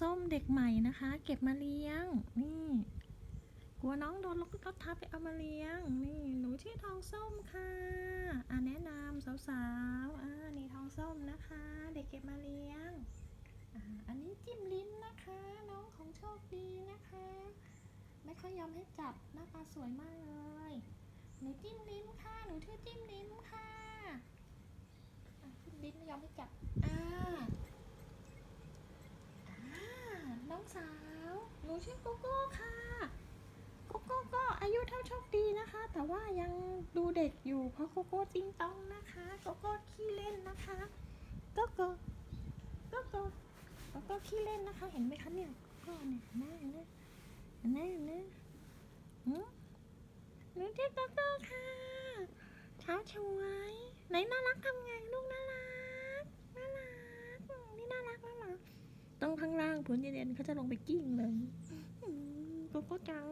ส้มเด็กใหม่นะคะ เก็บมาเลี้ยง นี่ กลัวน้องโดนรถทับไปเอามาเลี้ยง นี่ หนูชื่อทองส้มค่ะอ่าแนะนำสาวๆอ่านี่ทองส้มนะคะ เด็กเก็บมาเลี้ยงอ่าอันนี้จิ้มลิ้นนะคะ น้องของโชคดีนะคะ ไม่ค่อยยอมให้จับหน้าตาสวยมากเลย หนูจิ้มลิ้นค่ะ หนูชื่อจิ้มลิ้นค่ะจิ้มลิ้นไม่ยอมให้จับ อ่า อ่า น้อง สาว หนูชื่อโกโก้ค่ะโกโก้ก็อายุเท่าโชคดีนะคะ แต่ว่ายังดูเด็กอยู่เพราะโกโก้จริงต้องนะคะโกโก้ขี้เล่นนะคะโกโก้โกโก้โกโก้ขี้เล่นนะคะ เห็นไหมคะเนี่ยโกโก้เนี่ยแน่แน่แน่แน่หืมหนูชื่อโกโก้ค่ะเช้าช่วยไหนน่ารักทำไงลูกน่ารัก น่ารักอืมนี่น่ารักน่ารัก ต้องข้างล่างพื้นเย็นๆเขาจะลงไปกิ้งเลยก็จัง